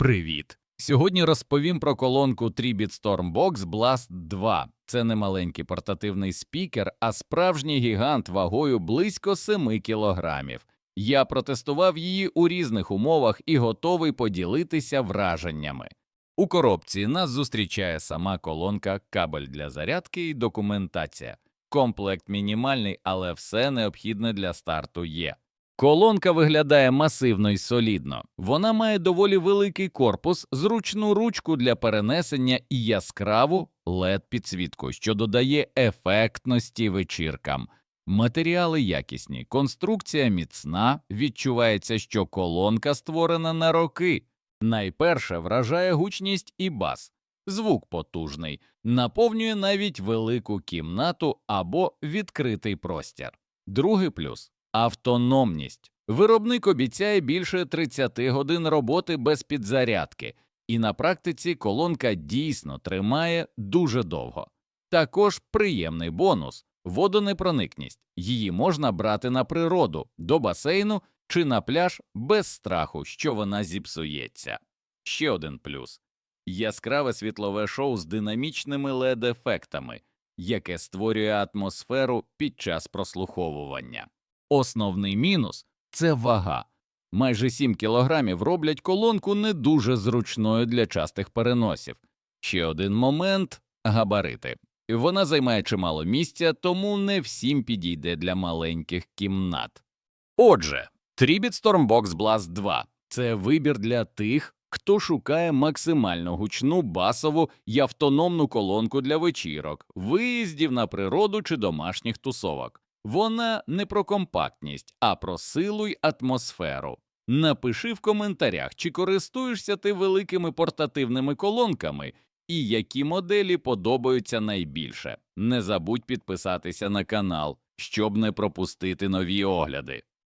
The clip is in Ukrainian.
Привіт! Сьогодні розповім про колонку Tribit Stormbox Blast 2. Це не маленький портативний спікер, а справжній гігант вагою близько 7 кілограмів. Я протестував її у різних умовах і готовий поділитися враженнями. У коробці нас зустрічає сама колонка, кабель для зарядки і документація. Комплект мінімальний, але все необхідне для старту є. Колонка виглядає масивно і солідно. Вона має доволі великий корпус, зручну ручку для перенесення і яскраву led підсвітку, що додає ефектності вечіркам. Матеріали якісні, конструкція міцна, відчувається, що колонка створена на роки. Найперше вражає гучність і бас. Звук потужний, наповнює навіть велику кімнату або відкритий простір. Другий плюс автономність. Виробник обіцяє більше 30 годин роботи без підзарядки, і на практиці колонка дійсно тримає дуже довго. Також приємний бонус водонепроникність. Її можна брати на природу, до басейну чи на пляж без страху, що вона зіпсується. Ще один плюс яскраве світлове шоу з динамічними LED-ефектами, яке створює атмосферу під час прослуховування. Основний мінус це вага. Майже 7 кілограмів роблять колонку не дуже зручною для частих переносів. Ще один момент габарити. Вона займає чимало місця, тому не всім підійде для маленьких кімнат. Отже, Tribit Stormbox Blast 2 це вибір для тих, хто шукає максимально гучну басову і автономну колонку для вечірок, виїздів на природу чи домашніх тусовок. Вона не про компактність, а про силу й атмосферу. Напиши в коментарях, чи користуєшся ти великими портативними колонками і які моделі подобаються найбільше. Не забудь підписатися на канал, щоб не пропустити нові огляди.